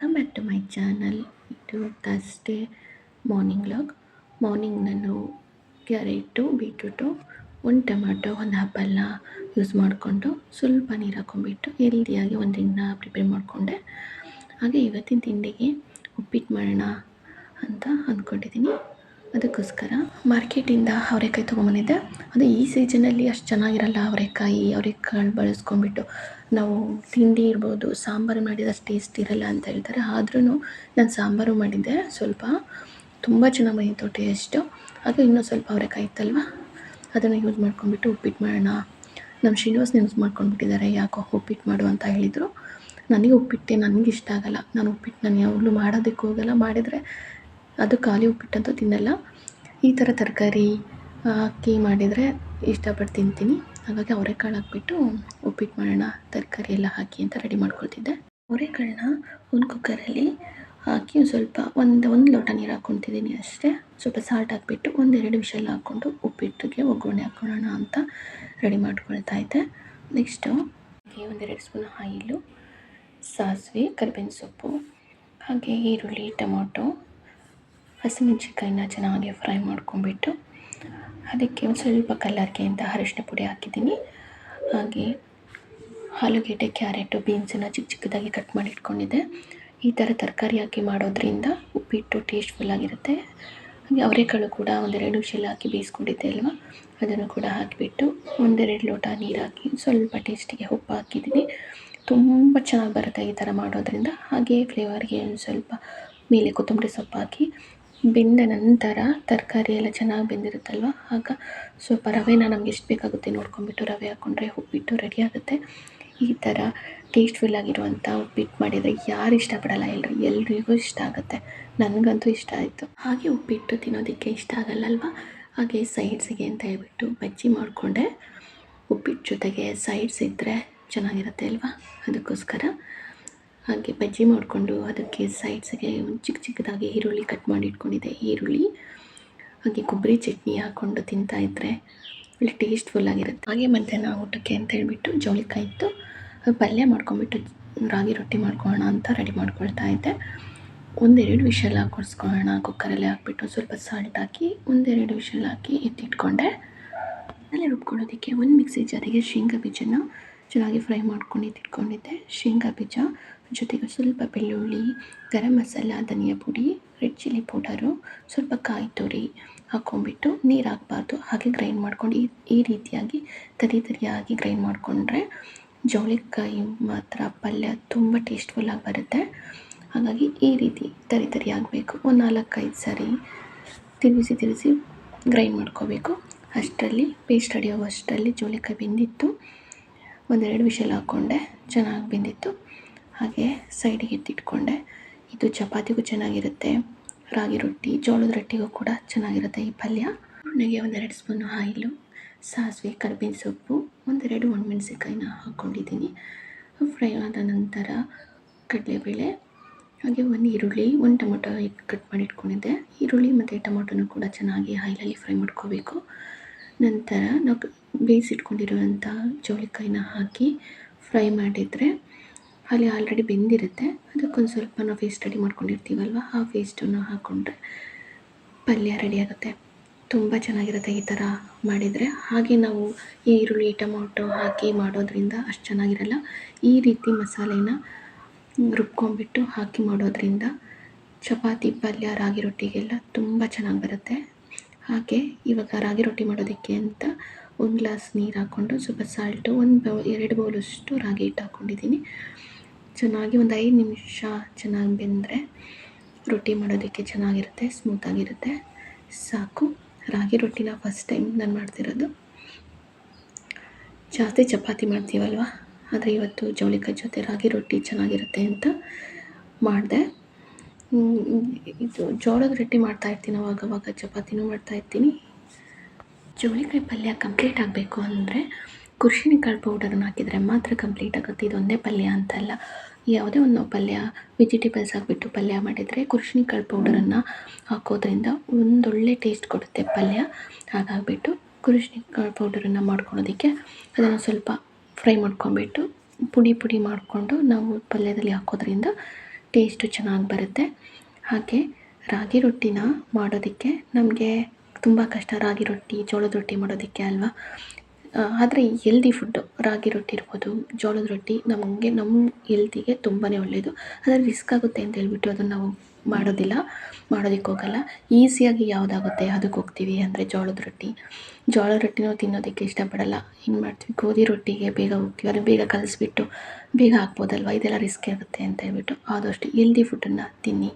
Welcome back to my channel ಇದು Thursday morning log morning ನಾನು carrot beetroot ಒಂದು tomato ಒಂದು ಆ್ಯಪಲ್ನ ಯೂಸ್ ಮಾಡಿಕೊಂಡು ಸ್ವಲ್ಪ ನೀರು ಹಾಕೊಂಡ್ಬಿಟ್ಟು ಹೆಲ್ದಿಯಾಗಿ ಒಂದು ದಿನ ಪ್ರಿಪೇರ್ ಮಾಡಿಕೊಂಡೆ. ಹಾಗೆ ಇವತ್ತಿನ ತಿಂಡಿಗೆ ಉಪ್ಪಿಟ್ಟು ಮಾಡೋಣ ಅಂತ ಅಂದ್ಕೊಂಡಿದ್ದೀನಿ ಅದಕ್ಕೋಸ್ಕರ ಮಾರ್ಕೆಟಿಂದ ಅವರೆಕಾಯಿ ತೊಗೊಂಬಂದಿದ್ದೆ. ಅದು ಈ ಸೀಸನಲ್ಲಿ ಅಷ್ಟು ಚೆನ್ನಾಗಿರಲ್ಲ ಅವರೆಕಾಯಿ, ಅವರೆಕಾಳು ಬಳಸ್ಕೊಂಬಿಟ್ಟು ನಾವು ತಿಂಡಿ ಇರ್ಬೋದು, ಸಾಂಬಾರು ಮಾಡಿದ್ರೆ ಅಷ್ಟು ಟೇಸ್ಟ್ ಇರಲ್ಲ ಅಂತ ಹೇಳ್ತಾರೆ. ಆದ್ರೂ ನಾನು ಸಾಂಬಾರು ಮಾಡಿದ್ದೆ, ಸ್ವಲ್ಪ ತುಂಬ ಚೆನ್ನಾಗಿ ಬಂದಿತ್ತು ಟೇಸ್ಟು ಅದು ಇನ್ನೂ ಸ್ವಲ್ಪ ಅವರೆಕಾಯಿ ಇತ್ತಲ್ವ? ಅದನ್ನು ಯೂಸ್ ಮಾಡ್ಕೊಂಡ್ಬಿಟ್ಟು ಉಪ್ಪಿಟ್ಟು ಮಾಡೋಣ. ನಮ್ಮ ಶ್ರೀನಿವಾಸ್ ಯೂಸ್ ಮಾಡ್ಕೊಂಡ್ಬಿಟ್ಟಿದ್ದಾರೆ, ಯಾಕೋ ಉಪ್ಪಿಟ್ಟು ಮಾಡು ಅಂತ ಹೇಳಿದರು. ನನಗೆ ಉಪ್ಪಿಟ್ಟೆ ನನಗೆ ಇಷ್ಟ ಆಗಲ್ಲ. ನಾನು ಉಪ್ಪಿಟ್ಟು ನಾನು ಯಾವಾಗಲೂ ಮಾಡೋದಕ್ಕೆ ಹೋಗಲ್ಲ. ಮಾಡಿದರೆ ಅದು ಖಾಲಿ ಉಪ್ಪಿಟ್ಟಂತೂ ತಿನ್ನಲ್ಲ. ಈ ಥರ ತರಕಾರಿ ಅಕ್ಕಿ ಮಾಡಿದರೆ ಇಷ್ಟಪಟ್ಟು ತಿಂತೀನಿ. ಹಾಗಾಗಿ ಅವರೆಕಾಳು ಹಾಕ್ಬಿಟ್ಟು ಉಪ್ಪಿಟ್ಟು ಮಾಡೋಣ, ತರಕಾರಿ ಎಲ್ಲ ಹಾಕಿ ಅಂತ ರೆಡಿ ಮಾಡ್ಕೊಳ್ತಿದ್ದೆ. ಅವರೆಕಾಳನ್ನ ಒಂದು ಕುಕ್ಕರಲ್ಲಿ ಹಾಕಿ ಸ್ವಲ್ಪ ಒಂದು ಒಂದು ಲೋಟ ನೀರು ಹಾಕ್ಕೊತಿದ್ದೀನಿ ಅಷ್ಟೇ. ಸ್ವಲ್ಪ ಸಾಲ್ಟ್ ಹಾಕ್ಬಿಟ್ಟು ಒಂದೆರಡು ವಿಷಲ್ ಹಾಕ್ಕೊಂಡು ಉಪ್ಪಿಟ್ಟಿಗೆ ಒಗ್ಗರಣೆ ಹಾಕ್ಕೊಳ್ಳೋಣ ಅಂತ ರೆಡಿ ಮಾಡ್ಕೊಳ್ತಾ ಇದ್ದೆ. ನೆಕ್ಸ್ಟು ಒಂದೆರಡು ಸ್ಪೂನ್ ಆಯಿಲು, ಸಾಸಿವೆ, ಕರಿಬೇವಿನ ಸೊಪ್ಪು, ಹಾಗೆ ಈರುಳ್ಳಿ, ಟೊಮೊಟೊ, ಹಸಿಮೆಣ್ಸಿನ್ಕಾಯಿನ ಚೆನ್ನಾಗಿ ಫ್ರೈ ಮಾಡ್ಕೊಂಬಿಟ್ಟು ಅದಕ್ಕೆ ಒಂದು ಸ್ವಲ್ಪ ಕಲ್ಲರ್ಗೆ ಅಂತ ಅರಿಶಿನ ಪುಡಿ ಹಾಕಿದ್ದೀನಿ. ಹಾಗೆ ಆಲೂಗೆಡ್ಡೆ, ಕ್ಯಾರೆಟು, ಬೀನ್ಸನ್ನು ಚಿಕ್ಕ ಚಿಕ್ಕದಾಗಿ ಕಟ್ ಮಾಡಿ ಇಟ್ಕೊಂಡಿದ್ದೆ. ಈ ಥರ ತರಕಾರಿ ಹಾಕಿ ಮಾಡೋದ್ರಿಂದ ಉಪ್ಪಿಟ್ಟು ಟೇಸ್ಟ್ಫುಲ್ಲಾಗಿರುತ್ತೆ ಹಾಗೆ ಅವರೆಕಾಳು ಕೂಡ ಒಂದೆರಡು ಶೆಲ್ ಹಾಕಿ ಬೇಯಿಸ್ಕೊಂಡಿದ್ದೆ ಅಲ್ವಾ? ಅದನ್ನು ಕೂಡ ಹಾಕಿಬಿಟ್ಟು ಒಂದೆರಡು ಲೋಟ ನೀರು ಹಾಕಿ ಸ್ವಲ್ಪ ಟೇಸ್ಟಿಗೆ ಉಪ್ಪು ಹಾಕಿದ್ದೀನಿ. ತುಂಬ ಚೆನ್ನಾಗಿ ಬರುತ್ತೆ ಈ ಥರ ಮಾಡೋದ್ರಿಂದ. ಹಾಗೆ ಫ್ಲೇವರ್ಗೆ ಒಂದು ಸ್ವಲ್ಪ ಮೇಲೆ ಕೊತ್ತಂಬರಿ ಸೊಪ್ಪು ಹಾಕಿ ಬೆಂದ ನಂತರ ತರಕಾರಿ ಎಲ್ಲ ಚೆನ್ನಾಗಿ ಬೆಂದಿರುತ್ತಲ್ವ? ಆಗ ಸ್ವಲ್ಪ ರವೆನ ನಮ್ಗೆ ಎಷ್ಟು ಬೇಕಾಗುತ್ತೆ ನೋಡ್ಕೊಂಬಿಟ್ಟು ರವೆ ಹಾಕ್ಕೊಂಡ್ರೆ ಉಪ್ಪಿಟ್ಟು ರೆಡಿ ಆಗುತ್ತೆ. ಈ ಥರ ಟೇಸ್ಟ್ಫುಲ್ ಆಗಿರುವಂಥ ಉಪ್ಪಿಟ್ಟು ಮಾಡಿದರೆ ಯಾರು ಇಷ್ಟಪಡಲ್ಲ ಎಲ್ಲರೂ ಎಲ್ರಿಗೂ ಇಷ್ಟ ಆಗುತ್ತೆ. ನನಗಂತೂ ಇಷ್ಟ ಆಯಿತು. ಹಾಗೆ ಉಪ್ಪಿಟ್ಟು ತಿನ್ನೋದಕ್ಕೆ ಇಷ್ಟ ಆಗಲ್ಲಲ್ವ? ಹಾಗೆ ಸೈಡ್ಸಿಗೆ ಅಂತ ಹೇಳ್ಬಿಟ್ಟು ಬಜ್ಜಿ ಮಾಡಿಕೊಂಡೆ. ಉಪ್ಪಿಟ್ಟು ಜೊತೆಗೆ ಸೈಡ್ಸ್ ಇದ್ದರೆ ಚೆನ್ನಾಗಿರುತ್ತೆ ಅಲ್ವಾ? ಅದಕ್ಕೋಸ್ಕರ. ಹಾಗೆ ಬಜ್ಜಿ ಮಾಡಿಕೊಂಡು ಅದಕ್ಕೆ ಸೈಡ್ಸ್ಗೆ ಒಂದು ಚಿಕ್ಕ ಚಿಕ್ಕದಾಗಿ ಈರುಳ್ಳಿ ಕಟ್ ಮಾಡಿ ಇಟ್ಕೊಂಡಿದ್ದೆ. ಈರುಳ್ಳಿ, ಹಾಗೆ ಕೊಬ್ಬರಿ ಚಟ್ನಿ ಹಾಕ್ಕೊಂಡು ತಿಂತಾಯಿದ್ರೆ ಒಳ್ಳೆ ಟೇಸ್ಟ್ಫುಲ್ಲಾಗಿರುತ್ತೆ ಹಾಗೆ ಮಧ್ಯಾಹ್ನ ಊಟಕ್ಕೆ ಅಂತ ಹೇಳಿಬಿಟ್ಟು ಜೋಳಿಕಾಯಿ ಇತ್ತು. ಪಲ್ಯ ಮಾಡ್ಕೊಂಬಿಟ್ಟು ರಾಗಿ ರೊಟ್ಟಿ ಮಾಡ್ಕೊಳ್ಳೋಣ ಅಂತ ರೆಡಿ ಮಾಡ್ಕೊಳ್ತಾ ಇದ್ದೆ. ಒಂದೆರಡು ವಿಷಲ್ ಹಾಕೊಡ್ಸ್ಕೊಳ್ಳೋಣ ಕುಕ್ಕರಲ್ಲಿ ಹಾಕ್ಬಿಟ್ಟು ಸ್ವಲ್ಪ ಸಾಲ್ಟ್ ಹಾಕಿ ಒಂದೆರಡು ವಿಷಲ್ ಹಾಕಿ ಎತ್ತಿಟ್ಕೊಂಡೆ. ಆಮೇಲೆ ರುಬ್ಕೊಳ್ಳೋದಕ್ಕೆ ಒಂದು ಮಿಕ್ಸಿ ಜಾರಿಗೆ ಶೇಂಗಾ ಬೀಜನ ಚೆನ್ನಾಗಿ ಫ್ರೈ ಮಾಡ್ಕೊಂಡು ಎತ್ತಿಟ್ಕೊಂಡಿದ್ದೆ. ಶೇಂಗಾ ಬೀಜ ಜೊತೆಗೆ ಸ್ವಲ್ಪ ಬೆಳ್ಳುಳ್ಳಿ, ಗರಂ ಮಸಾಲ, ಧನಿಯಾ ಪುಡಿ ರೆಡ್ ಚಿಲ್ಲಿ ಪೌಡರು ಸ್ವಲ್ಪ ಕಾಯಿ ತುರಿ ಹಾಕ್ಕೊಂಬಿಟ್ಟು ನೀರು ಹಾಕಬಾರ್ದು. ಹಾಗೆ ಗ್ರೈಂಡ್ ಮಾಡ್ಕೊಂಡು ಈ ಈ ರೀತಿಯಾಗಿ ತರಿ ತರಿಯಾಗಿ ಗ್ರೈಂಡ್ ಮಾಡಿಕೊಂಡ್ರೆ ಜವಳಿಕಾಯಿ ಮಾತ್ರ ಪಲ್ಯ ತುಂಬ ಟೇಸ್ಟ್ಫುಲ್ಲಾಗಿ ಬರುತ್ತೆ. ಹಾಗಾಗಿ ಈ ರೀತಿ ತರಿ ತರಿ ಆಗಬೇಕು. ಒಂದು ನಾಲ್ಕೈದು ಸಾರಿ ತಿರುಗಿಸಿ ತಿರುಗಿಸಿ ಗ್ರೈಂಡ್ ಮಾಡ್ಕೋಬೇಕು. ಅಷ್ಟರಲ್ಲಿ ಪೇಸ್ಟ್ ಅಡಿಯೋ ಅಷ್ಟರಲ್ಲಿ ಜೋಳಿಕಾಯಿ ಬೆಂದಿತ್ತು. ಒಂದೆರಡು ವಿಷಲ್ ಹಾಕ್ಕೊಂಡೆ ಚೆನ್ನಾಗಿ ಬೆಂದಿತ್ತು. ಹಾಗೆ ಸೈಡಿಗೆ ಎತ್ತಿಟ್ಕೊಂಡೆ. ಇದು ಚಪಾತಿಗೂ ಚೆನ್ನಾಗಿರುತ್ತೆ. ರಾಗಿ ರೊಟ್ಟಿ, ಜೋಳದ ರೊಟ್ಟಿಗೂ ಕೂಡ ಚೆನ್ನಾಗಿರುತ್ತೆ ಈ ಪಲ್ಯ. ನನಗೆ ಒಂದೆರಡು ಸ್ಪೂನು ಆಯಿಲು, ಸಾಸಿವೆ, ಕರ್ಬೇವಿನ ಸೊಪ್ಪು, ಒಂದೆರಡು ಒಣಮೆಣ್ಸಿನ್ಕಾಯಿನ ಹಾಕ್ಕೊಂಡಿದ್ದೀನಿ. ಫ್ರೈ ಆದ ನಂತರ ಕಡಲೆಬೇಳೆ, ಹಾಗೆ ಒಂದು ಈರುಳ್ಳಿ, ಒಂದು ಟೊಮೊಟೊ ಕಟ್ ಮಾಡಿ ಇಟ್ಕೊಂಡಿದ್ದೆ ಈರುಳ್ಳಿ ಮತ್ತು ಟೊಮೊಟೊನೂ ಕೂಡ ಚೆನ್ನಾಗಿ ಆಯಿಲಲ್ಲಿ ಫ್ರೈ ಮಾಡ್ಕೋಬೇಕು. ನಂತರ ನಾವು ಬೇಯಿಸಿಟ್ಕೊಂಡಿರುವಂಥ ಜೋಳಿಕಾಯಿನ ಹಾಕಿ ಫ್ರೈ ಮಾಡಿದರೆ ಅಲ್ಲಿ ಆಲ್ರೆಡಿ ಬೆಂದಿರುತ್ತೆ. ಅದಕ್ಕೊಂದು ಸ್ವಲ್ಪ ನಾವು ವೇಸ್ಟ್ ರೆಡಿ ಮಾಡ್ಕೊಂಡಿರ್ತೀವಲ್ವ? ಆ ವೇಸ್ಟನ್ನು ಹಾಕ್ಕೊಂಡ್ರೆ ಪಲ್ಯ ರೆಡಿ ಆಗುತ್ತೆ. ತುಂಬ ಚೆನ್ನಾಗಿರುತ್ತೆ ಈ ಥರ ಮಾಡಿದರೆ. ಹಾಗೆ ನಾವು ಈರುಳ್ಳಿ, ಟೊಮೊಟೊ ಹಾಕಿ ಮಾಡೋದ್ರಿಂದ ಅಷ್ಟು ಚೆನ್ನಾಗಿರಲ್ಲ. ಈ ರೀತಿ ಮಸಾಲೆನ ರುಬ್ಕೊಂಡ್ಬಿಟ್ಟು ಹಾಕಿ ಮಾಡೋದ್ರಿಂದ ಚಪಾತಿ, ಪಲ್ಯ, ರಾಗಿ ರೊಟ್ಟಿಗೆಲ್ಲ ತುಂಬ ಚೆನ್ನಾಗಿ ಬರುತ್ತೆ. ಹಾಗೆ ಇವಾಗ ರಾಗಿ ರೊಟ್ಟಿ ಮಾಡೋದಕ್ಕೆ ಅಂತ ಒಂದು ಗ್ಲಾಸ್ ನೀರು ಹಾಕ್ಕೊಂಡು ಸ್ವಲ್ಪ ಸಾಲ್ಟು ಒಂದು ಬೌ, ಎರಡು ಬೌಲಷ್ಟು ರಾಗಿ ಹಿಟ್ಟು ಹಾಕ್ಕೊಂಡಿದ್ದೀನಿ ಚೆನ್ನಾಗಿ ಒಂದು ಐದು ನಿಮಿಷ ಚೆನ್ನಾಗಿ ಬೆಂದರೆ ರೊಟ್ಟಿ ಮಾಡೋದಕ್ಕೆ ಚೆನ್ನಾಗಿರುತ್ತೆ ಸ್ಮೂತಾಗಿರುತ್ತೆ ಸಾಕು. ರಾಗಿ ರೊಟ್ಟಿನ ಫಸ್ಟ್ ಟೈಮ್ ನಾನು ಮಾಡ್ತಿರೋದು. ಜಾಸ್ತಿ ಚಪಾತಿ ಮಾಡ್ತೀವಲ್ವ? ಆದರೆ ಇವತ್ತು ಜವಳಿಕಾಯಿ ಜೊತೆ ರಾಗಿ ರೊಟ್ಟಿ ಚೆನ್ನಾಗಿರುತ್ತೆ ಅಂತ ಮಾಡಿದೆ. ಇದು ಜೋಳದ ರೊಟ್ಟಿ ಮಾಡ್ತಾಯಿರ್ತೀನಿ ಅವಾಗ ಅವಾಗ ಚಪಾತಿನೂ ಮಾಡ್ತಾಯಿರ್ತೀನಿ ಜವಳಿಕಾಯಿ ಪಲ್ಯ ಕಂಪ್ಲೀಟ್ ಆಗಬೇಕು ಅಂದರೆ ಕುರ್ಶಿನಿಕಾಳು ಪೌಡರನ್ನು ಹಾಕಿದರೆ ಮಾತ್ರ ಕಂಪ್ಲೀಟ್ ಆಗುತ್ತೆ. ಇದೊಂದೇ ಪಲ್ಯ ಅಂತಲ್ಲ. ಯಾವುದೇ ಒಂದು ಪಲ್ಯ ವೆಜಿಟೇಬಲ್ಸ್ ಹಾಕ್ಬಿಟ್ಟು ಪಲ್ಯ ಮಾಡಿದರೆ ಕುರ್ಶಿನಿಕಾಳು ಪೌಡರನ್ನು ಹಾಕೋದ್ರಿಂದ ಒಂದೊಳ್ಳೆ ಟೇಸ್ಟ್ ಕೊಡುತ್ತೆ ಪಲ್ಯ. ಹಾಗಾಗಿಬಿಟ್ಟು ಕುರ್ಶಿನಿಕಾಳು ಪೌಡರನ್ನು ಮಾಡ್ಕೊಳೋದಕ್ಕೆ ಅದನ್ನು ಸ್ವಲ್ಪ ಫ್ರೈ ಮಾಡ್ಕೊಂಬಿಟ್ಟು ಪುಡಿ ಪುಡಿ ಮಾಡಿಕೊಂಡು ನಾವು ಪಲ್ಯದಲ್ಲಿ ಹಾಕೋದ್ರಿಂದ ಟೇಸ್ಟು ಚೆನ್ನಾಗಿ ಬರುತ್ತೆ. ಹಾಗೆ ರಾಗಿ ರೊಟ್ಟಿನ ಮಾಡೋದಕ್ಕೆ ನಮಗೆ ತುಂಬ ಕಷ್ಟ. ರಾಗಿ ರೊಟ್ಟಿ, ಜೋಳದ ರೊಟ್ಟಿ ಮಾಡೋದಕ್ಕೆ ಅಲ್ವಾ? ಆದರೆ ಎಲ್ದಿ ಫುಡ್ಡು ರಾಗಿ ರೊಟ್ಟಿ ಇರ್ಬೋದು, ಜೋಳದ ರೊಟ್ಟಿ ನಮಗೆ ನಮ್ಮ ಎಲ್ತಿಗೆ ತುಂಬಾ ಒಳ್ಳೆಯದು ಆದರೆ ರಿಸ್ಕ್ ಆಗುತ್ತೆ ಅಂತ ಹೇಳ್ಬಿಟ್ಟು ಅದನ್ನು ನಾವು ಮಾಡೋದಿಲ್ಲ ಮಾಡೋದಕ್ಕೆ ಹೋಗಲ್ಲ. ಈಸಿಯಾಗಿ ಯಾವುದಾಗುತ್ತೆ ಅದಕ್ಕೆ ಹೋಗ್ತೀವಿ ಅಂದರೆ ಜೋಳದ ರೊಟ್ಟಿ. ಜೋಳದ ರೊಟ್ಟಿ ನಾವು ತಿನ್ನೋದಕ್ಕೆ ಇಷ್ಟಪಡಲ್ಲ. ಏನು ಮಾಡ್ತೀವಿ, ಗೋಧಿ ರೊಟ್ಟಿಗೆ ಬೇಗ ಹೋಗ್ತೀವಿ, ಅದನ್ನು ಬೇಗ ಕಲಿಸ್ಬಿಟ್ಟು ಬೇಗ ಹಾಕ್ಬೋದಲ್ವ? ಇದೆಲ್ಲ ರಿಸ್ಕ್ ಆಗುತ್ತೆ ಅಂತ ಹೇಳ್ಬಿಟ್ಟು ಆದಷ್ಟು ಎಲ್ದಿ ಫುಡ್ಡನ್ನು ತಿನ್ನಿ.